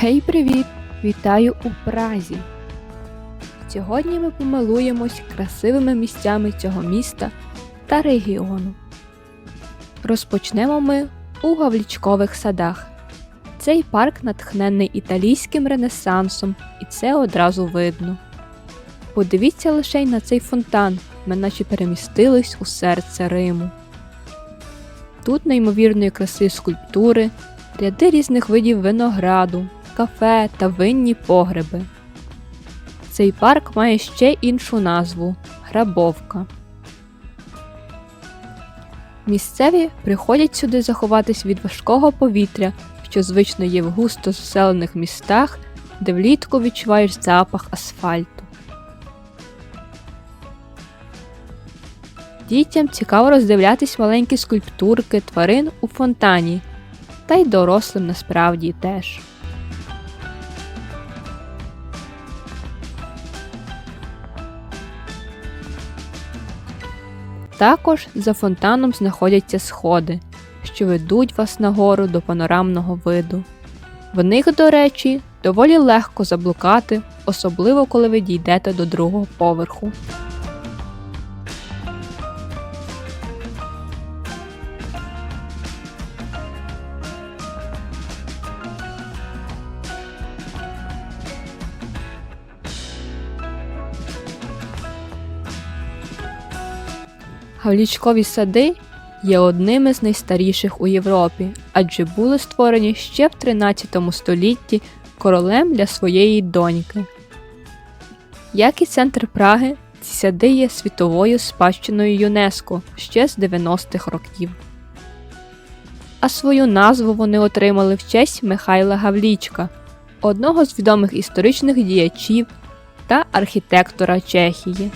Гей, привіт! Вітаю у Празі! Сьогодні ми помилуємось красивими місцями цього міста та регіону. Розпочнемо ми у Гавлічкових садах. Цей парк натхнений італійським ренесансом, і це одразу видно. Подивіться лише й на цей фонтан, ми наче перемістились у серце Риму. Тут неймовірної краси скульптури, ряди різних видів винограду, кафе та винні погреби. Цей парк має ще іншу назву Грабовка. Місцеві приходять сюди заховатись від важкого повітря, що звично є в густо заселених містах, де влітку відчуваєш запах асфальту. Дітям цікаво роздивлятись маленькі скульптурки тварин у фонтані, та й дорослим насправді теж. Також за фонтаном знаходяться сходи, що ведуть вас нагору до панорамного виду. В них, до речі, доволі легко заблукати, особливо коли ви дійдете до другого поверху. Гавлічкові сади є одними з найстаріших у Європі, адже були створені ще в 13 столітті королем для своєї доньки. Як і центр Праги, ці сади є світовою спадщиною ЮНЕСКО ще з 90-х років. А свою назву вони отримали в честь Михайла Гавлічка, одного з відомих історичних діячів та архітектора Чехії.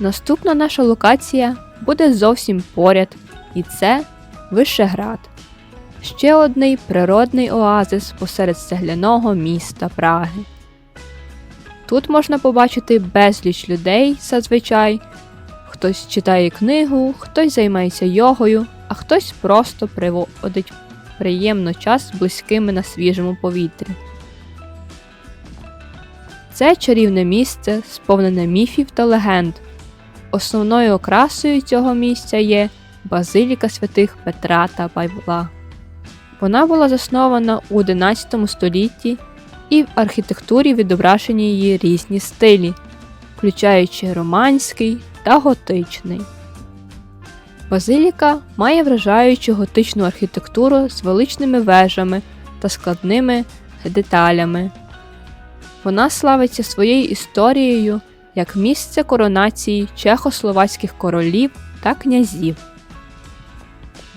Наступна наша локація буде зовсім поряд, і це Вишеград. Ще одний природний оазис посеред цегляного міста Праги. Тут можна побачити безліч людей зазвичай. Хтось читає книгу, хтось займається йогою, а хтось просто приводить приємно час з близькими на свіжому повітрі. Це чарівне місце, сповнене міфів та легенд. Основною окрасою цього місця є Базиліка святих Петра та Павла. Вона була заснована у XI столітті і в архітектурі відображені її різні стилі, включаючи романський та готичний. Базиліка має вражаючу готичну архітектуру з величними вежами та складними деталями. Вона славиться своєю історією як місце коронації чехословацьких королів та князів.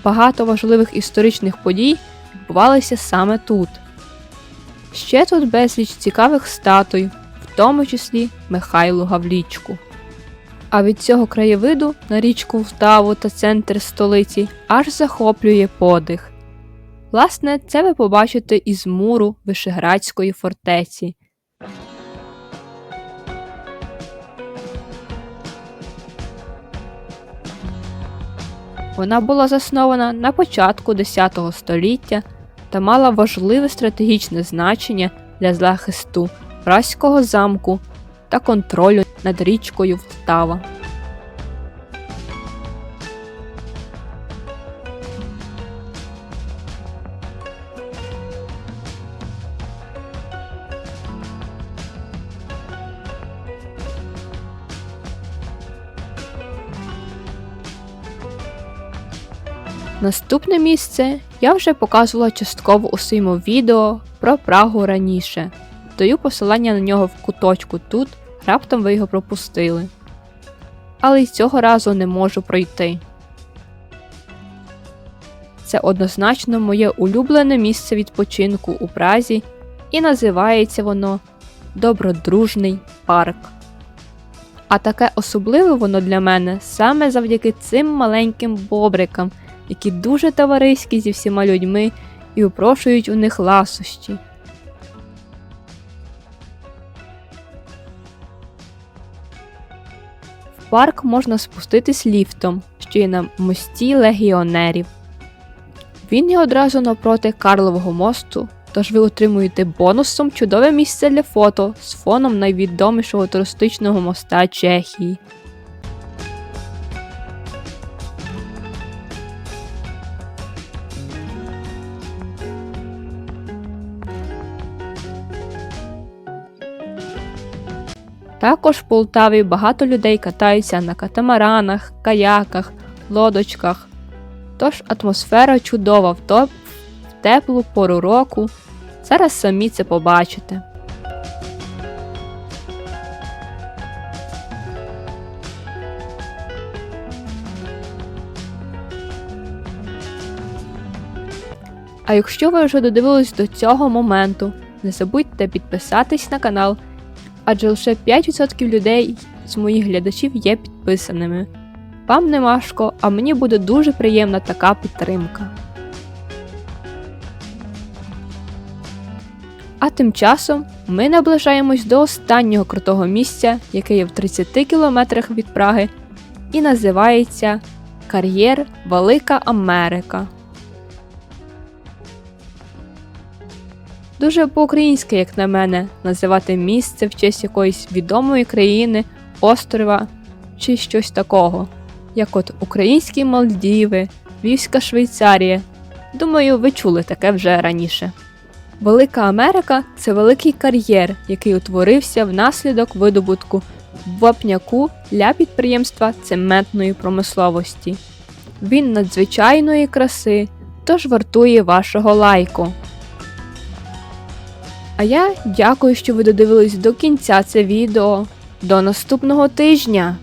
Багато важливих історичних подій відбувалися саме тут. Ще тут безліч цікавих статуй, в тому числі Михайлу Гавлічку. А від цього краєвиду на річку Втаву та центр столиці аж захоплює подих. Власне, це ви побачите із муру Вишеградської фортеці. Вона була заснована на початку X століття та мала важливе стратегічне значення для захисту Праського замку та контролю над річкою Втава. Наступне місце я вже показувала частково у своєму відео про Прагу раніше. Даю посилання на нього в куточку тут, раптом ви його пропустили. Але й цього разу не можу пройти. Це однозначно моє улюблене місце відпочинку у Празі, і називається воно Добродружний парк. А таке особливе воно для мене саме завдяки цим маленьким бобрикам які дуже товариські зі всіма людьми і упрошують у них ласощі. В парк можна спуститись ліфтом, що є на мості легіонерів. Він є одразу навпроти Карлового мосту, тож ви отримуєте бонусом чудове місце для фото з фоном найвідомішого туристичного моста Чехії. Також в Полтаві багато людей катаються на катамаранах, каяках, лодочках. Тож атмосфера чудова в, теплу пору року. Зараз самі це побачите. А якщо ви вже додивились до цього моменту, не забудьте підписатись на канал, адже лише 5% людей з моїх глядачів є підписаними. Вам не важко, а мені буде дуже приємна така підтримка. А тим часом ми наближаємось до останнього крутого місця, яке є в 30 кілометрах від Праги, і називається Кар'єр Велика Америка. Дуже по-українськи, як на мене, називати місце в честь якоїсь відомої країни, острова чи щось такого, як от Українські Мальдіви, Львівська Швейцарія. Думаю, ви чули таке вже раніше. Велика Америка це великий кар'єр, який утворився внаслідок видобутку вапняку для підприємства цементної промисловості. Він надзвичайної краси, тож вартує вашого лайку. А я дякую, що ви додивились до кінця це відео. До наступного тижня!